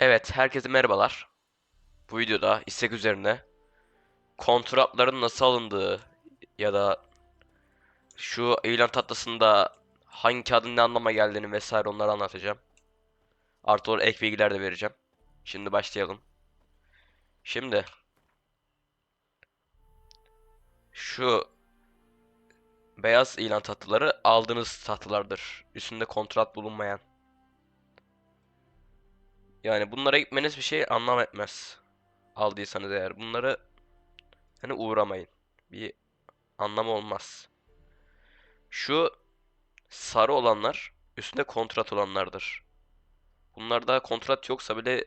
Evet, herkese merhabalar. Bu videoda istek üzerine kontratların nasıl alındığı ya da şu ilan tatlısında hangi kağıdın ne anlama geldiğini vesaire onları anlatacağım. Artı olarak ek bilgiler de vereceğim. Şimdi başlayalım. Şimdi şu beyaz ilan tatlıları aldığınız tatlılardır. Üstünde kontrat bulunmayan. Yani bunlara gitmeniz bir şey anlam etmez. Aldıysanız eğer bunları hani uğramayın. Bir anlamı olmaz. Şu sarı olanlar üstünde kontrat olanlardır. Bunlarda kontrat yoksa bile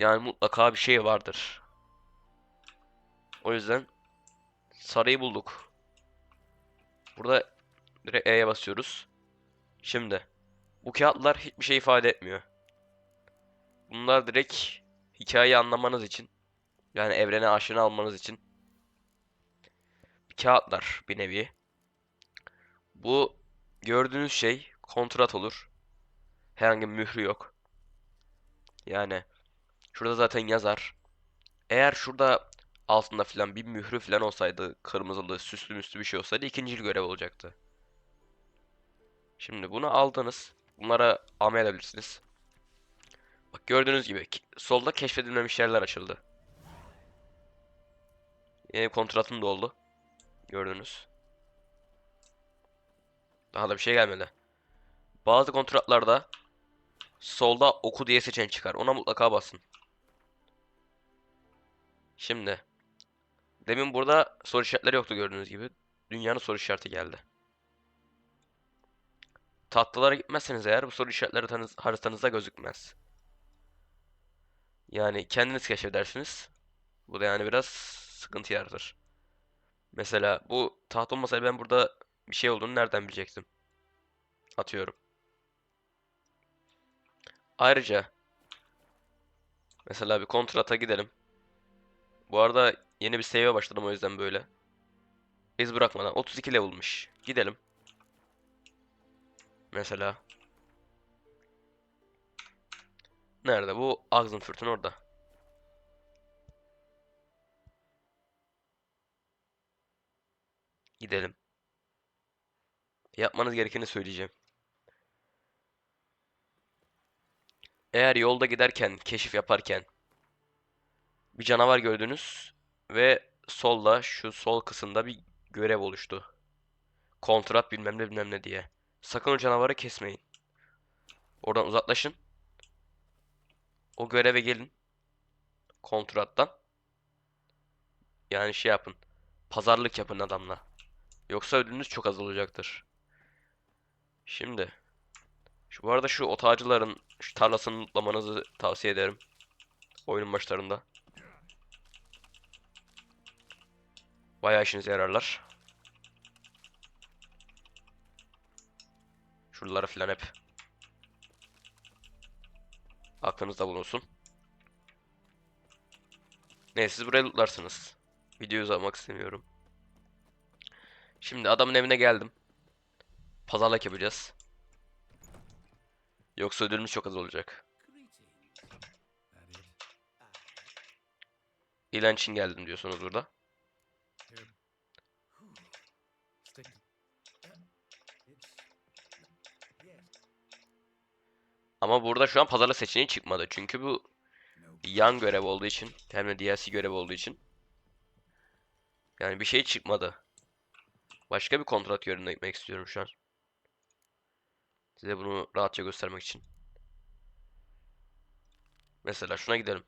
yani mutlaka bir şey vardır. O yüzden sarıyı bulduk. Burada direkt E'ye basıyoruz. Şimdi bu kağıtlar hiçbir şey ifade etmiyor. Bunlar direkt hikayeyi anlamanız için yani evrene aşina olmanız için kağıtlar bir nevi. Bu gördüğünüz şey kontrat olur. Herhangi bir mührü yok. Yani şurada zaten yazar. Eğer şurada altında filan bir mührü filan olsaydı kırmızılı süslü müslü bir şey olsaydı ikinci görev olacaktı. Şimdi bunu aldınız. Bunlara amel edebilirsiniz. Bak gördüğünüz gibi solda keşfedilmemiş yerler açıldı. Yeni kontratım da oldu. Gördünüz. Daha da bir şey gelmedi. Bazı kontratlarda solda oku diye seçenek çıkar. Ona mutlaka basın. Şimdi demin burada soru işaretleri yoktu gördüğünüz gibi. Dünyanın soru işareti geldi. Tatlılara gitmezseniz eğer bu soru işaretleri haritanız- haritanızda gözükmez. Yani kendiniz keşfedersiniz. Bu da yani biraz sıkıntı yaratır. Mesela bu taht olmasaydı ben burada bir şey olduğunu nereden bilecektim? Atıyorum. Ayrıca mesela bir kontrata gidelim. Bu arada yeni bir save'e başladım o yüzden böyle. İz bırakmadan 32 level'mış. Gidelim. Mesela. Nerede? Bu Axenfurt'un orada. Gidelim. Yapmanız gerekeni söyleyeceğim. Eğer yolda giderken, keşif yaparken bir canavar gördünüz ve solda şu sol kısımda bir görev oluştu. Kontrat bilmem ne bilmem ne diye. Sakın o canavarı kesmeyin. Oradan uzaklaşın. O göreve gelin. Kontrattan. Yani şey yapın. Pazarlık yapın adamla. Yoksa ödülünüz çok az olacaktır. Şimdi. Şu bu arada şu otağcıların şu tarlasını lootlamanızı tavsiye ederim. Oyunun başlarında. Bayağı işinize yararlar. Şuralara filan hep. Aklınızda bulunsun. Neyse siz buraya lootlarsınız. Videoyu uzatmak istemiyorum. Şimdi adamın evine geldim. Pazarlık yapacağız. Yoksa ödülümüz çok az olacak. İlan için geldim diyorsunuz burada. Ama burada şu an pazarlık seçeneği çıkmadı. Çünkü bu yan görev olduğu için hem de DLC görev olduğu için yani bir şey çıkmadı. Başka bir kontrat yönüne gitmek istiyorum şu an. Size bunu rahatça göstermek için. Mesela şuna gidelim.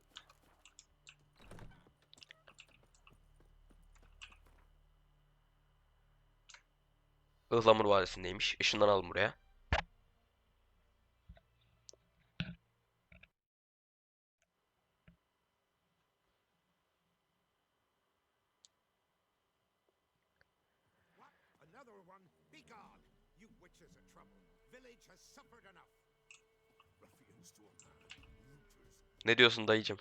Ihlamur Vadisi'ndeymiş. Işından alın buraya. What? Another one? Be gone! Witches of trouble. Village has suffered enough. Ruffians to a man. Looters. Ne diyorsun dayıcım?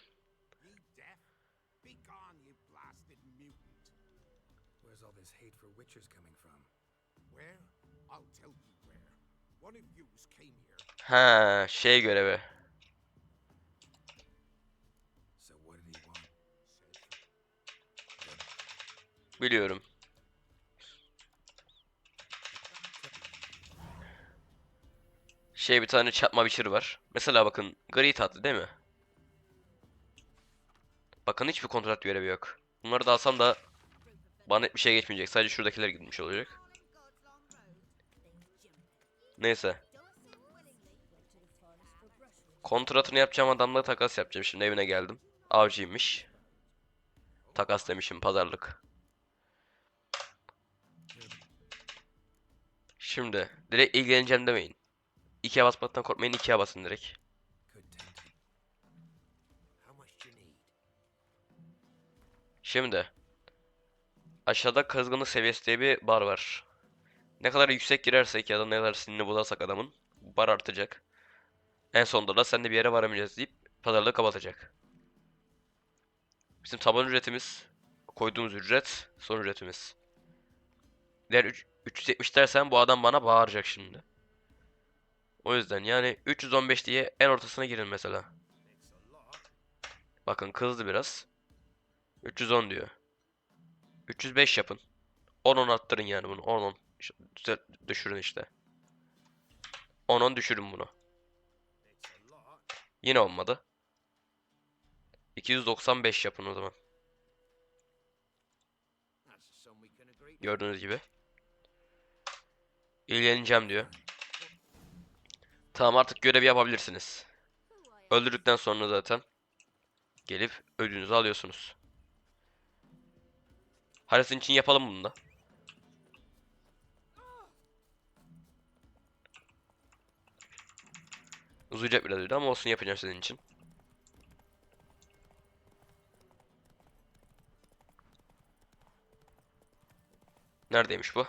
Be gone, you blasted mutant. Where's all this hate for witchers coming from? Where? I'll tell you where. One of yous came here. Ha, şey görevi. Biliyorum. Şey bir tane çarpma biçiri var. Mesela bakın gri tatlı değil mi? Bakın hiçbir kontrat görevi yok. Bunları da alsam da bana hiçbir şey geçmeyecek. Sadece şuradakiler gitmiş olacak. Neyse. Kontratını yapacağım adamla takas yapacağım. Şimdi evine geldim. Avcıymış. Takas demişim pazarlık. Şimdi direkt ilgileneceğim demeyin. İkiye basmaktan korkmayın ikiye basın direkt. Şimdi aşağıda kızgınlık seviyesi diye bir bar var. Ne kadar yüksek girersek ya da ne kadar sinirini bularsak adamın bar artacak. En sonunda da sen de bir yere varamayacağız deyip pazarlığı kapatacak. Bizim taban ücretimiz, koyduğumuz ücret, son ücretimiz. Diğer üç- 370 dersen bu adam bana bağıracak şimdi. O yüzden yani 315 diye en ortasına girin mesela. Bakın kızdı biraz. 310 diyor. 305 yapın. 10-10 arttırın yani bunu. 10-10. İşte düzel- düşürün işte. 10-10 düşürün bunu. Yine olmadı. 295 yapın o zaman. Gördüğünüz gibi. İlgileneceğim diyor. Tamam artık görevi yapabilirsiniz. Öldürdükten sonra zaten gelip ödülünüzü alıyorsunuz. Sizin için yapalım bunu da. Uzayacak biraz video ama olsun yapacağım sizin için. Neredeymiş bu?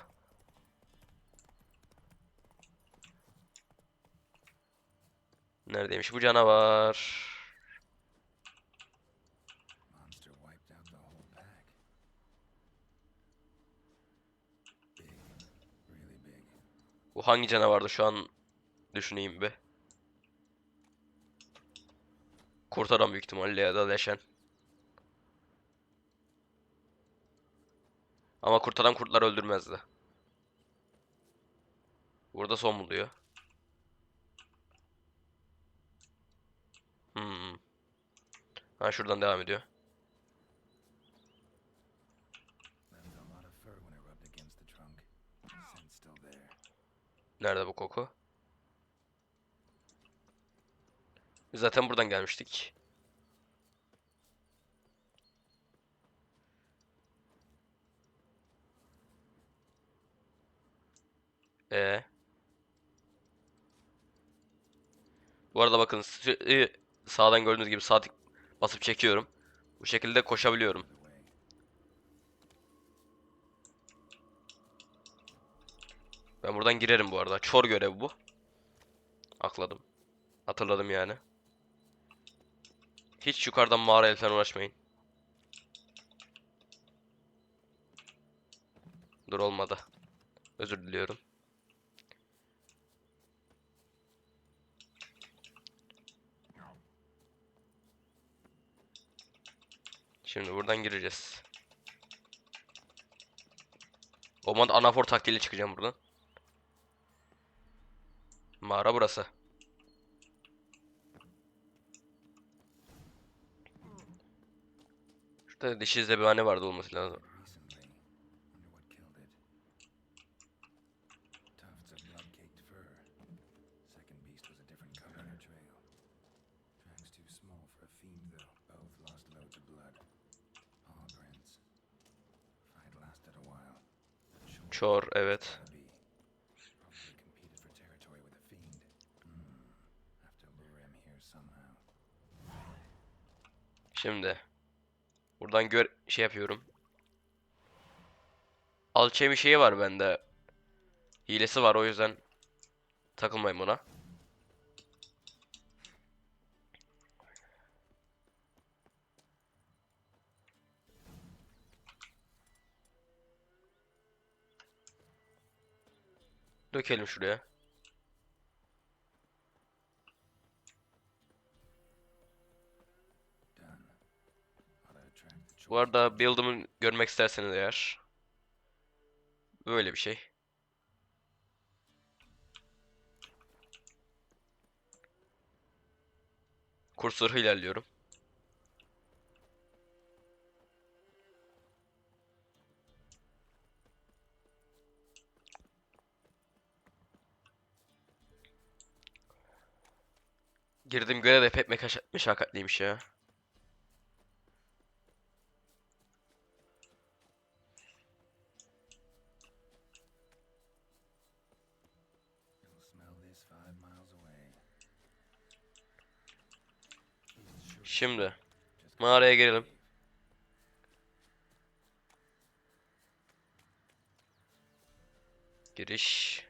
Neredeymiş bu canavar? Bu hangi canavardı şu an düşüneyim bir. Kurt adam büyük ihtimalle ya da leşen. Ama kurt adam kurtlar öldürmezdi. Burada son buluyor. Hmm. Ha şuradan devam ediyor. Nerede bu koku? Zaten buradan gelmiştik. Ee. Bu arada bakın sağdan gördüğünüz gibi sağ basıp çekiyorum. Bu şekilde koşabiliyorum. Ben buradan girerim bu arada. Çor görevi bu. Akladım. Hatırladım yani. Hiç yukarıdan mağaraya falan uğraşmayın. Dur olmadı. Özür diliyorum. Şimdi buradan gireceğiz. Olmadı anafor taktiğiyle çıkacağım buradan. Mağara burası. Şurada dişi zebani vardı olması lazım. Here somehow. Şimdi buradan gör şey yapıyorum. Alçemi şeyi var bende. Hilesi var o yüzden takılmayın buna. Dökelim şuraya. Bu arada build'ımı görmek isterseniz eğer. Böyle bir şey. Kurs sırrı ilerliyorum. Girdiğim görev de pek meşakkatliymiş ya. Şimdi mağaraya girelim. Giriş.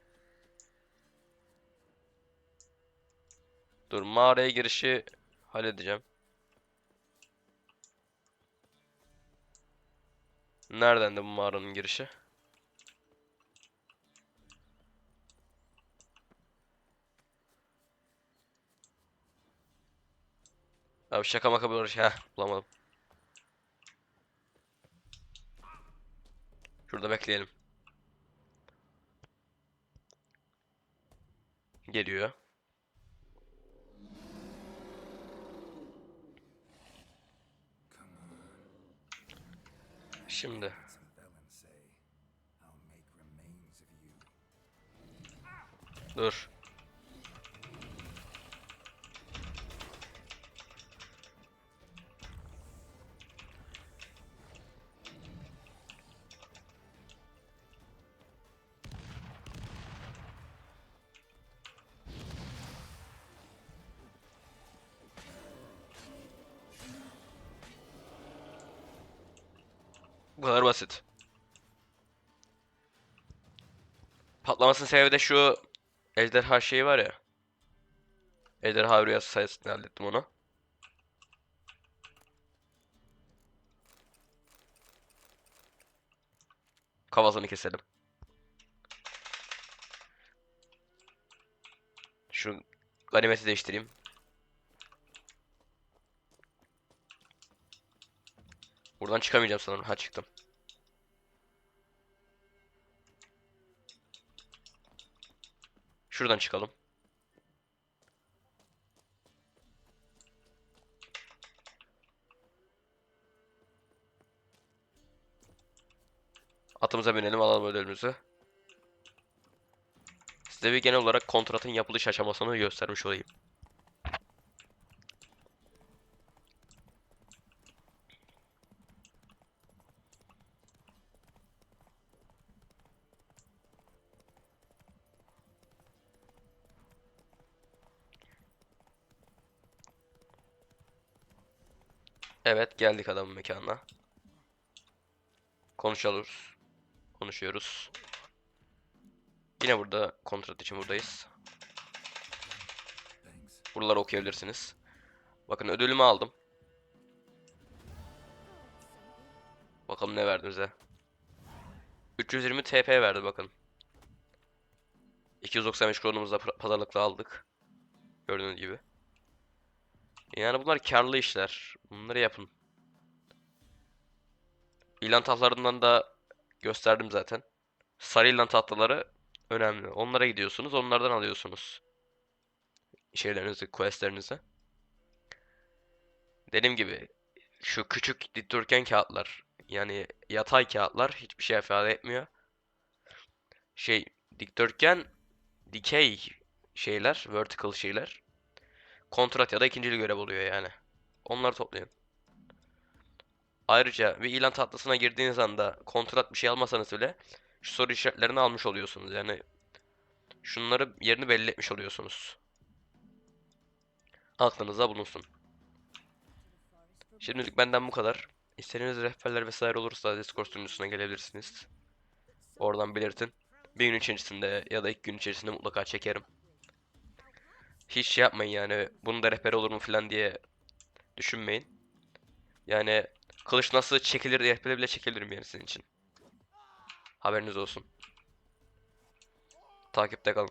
Dur mağaraya girişi halledeceğim. Nereden de bu mağaranın girişi? Abi şaka maka bir uğraş. Heh bulamadım. Şurada bekleyelim. Geliyor. You. Dur. Bu kadar basit. Patlamasının sebebi de şu ejderha şeyi var ya. Ejderha rüyası sayesinde hallettim onu. Kafasını keselim. Şu ganimeti değiştireyim. Buradan çıkamayacağım sanırım. Ha çıktım. Şuradan çıkalım. Atımıza binelim alalım ödülümüzü. Size bir genel olarak kontratın yapılış aşamasını göstermiş olayım. Evet geldik adamın mekanına. Konuşalım. Konuşuyoruz. Yine burada kontrat için buradayız. Buraları okuyabilirsiniz. Bakın ödülümü aldım. Bakalım ne verdi bize. 320 TP verdi bakın. 295 kronumuzda pra- pazarlıkla aldık. Gördüğünüz gibi. Yani bunlar karlı işler. Bunları yapın. İlan tahtalarından da gösterdim zaten. Sarı ilan tahtaları önemli. Onlara gidiyorsunuz, onlardan alıyorsunuz. Şeylerinizi, questlerinizi. Dediğim gibi şu küçük dikdörtgen kağıtlar yani yatay kağıtlar hiçbir şey ifade etmiyor. Şey dikdörtgen dikey şeyler, vertical şeyler kontrat ya da ikincili görev oluyor yani. Onları toplayın. Ayrıca bir ilan tatlısına girdiğiniz anda kontrat bir şey almasanız bile şu soru işaretlerini almış oluyorsunuz. Yani şunları yerini belli etmiş oluyorsunuz. Aklınızda bulunsun. Şimdilik benden bu kadar. İstediğiniz rehberler vesaire olursa Discord sunucusuna gelebilirsiniz. Oradan belirtin. Bir gün içerisinde ya da iki gün içerisinde mutlaka çekerim. Hiç yapmayın yani bunun da rehber olur mu falan diye düşünmeyin. Yani kılıç nasıl çekilir diye rehberi bile çekilirim yani sizin için. Haberiniz olsun. Takipte kalın.